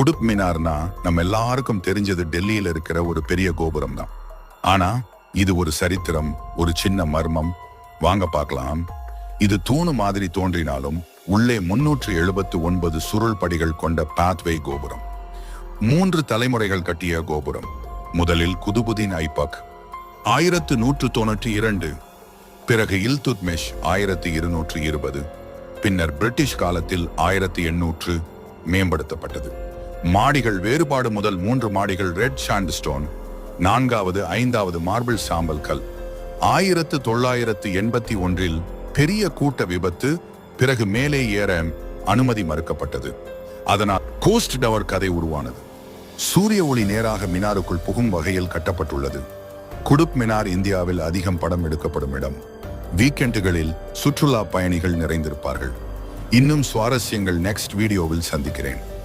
குடுப் மினார்னா நம்ம எல்லாருக்கும் தெரிஞ்சது டெல்லியில இருக்கிற ஒரு பெரிய கோபுரம் தான் ஆனா இது ஒரு சரித்திரம் ஒரு சின்ன மர்மம். வாங்க பார்க்கலாம். இது தூணு மாதிரி தோன்றினாலும் உள்ளே முன்னூற்று எழுபத்து ஒன்பது சுருள் படிகள் கொண்ட பாத்வே கோபுரம். மூன்று தலைமுறைகள் கட்டிய கோபுரம். முதலில் குதுபுதீன் ஐபக் ஆயிரத்து நூற்று தொண்ணூற்றி இரண்டு. பிறகு இல்துத்மெஷ் ஆயிரத்தி இருநூற்று இருபது. பின்னர் பிரிட்டிஷ் காலத்தில் ஆயிரத்தி எண்ணூற்று மேம்படுத்தப்பட்டது. மாடிகள் வேறுபாடு முதல் மூன்று மாடிகள் ரெட் சாண்ட்ஸ்டோன் நான்காவது ஐந்தாவது மார்பிள் சாம்பல் கல். ஆயிரத்து தொள்ளாயிரத்து எண்பத்தி ஒன்றில் பெரிய கூட்ட விபத்து பிறகு மேலே ஏற அனுமதி மறுக்கப்பட்டது. அதனால் கோஸ்ட் டவர் கதை உருவானது. சூரிய ஒளி நேராக மினாருக்குள் புகும் வகையில் கட்டப்பட்டுள்ளது. குடுப் மினார் இந்தியாவில் அதிகம் படம் எடுக்கப்படும் இடம். வீக்கெண்டுகளில் சுற்றுலா பயணிகள் நிறைந்திருப்பார்கள். இன்னும் சுவாரஸ்யங்கள் நெக்ஸ்ட் வீடியோவில் சந்திக்கிறேன்.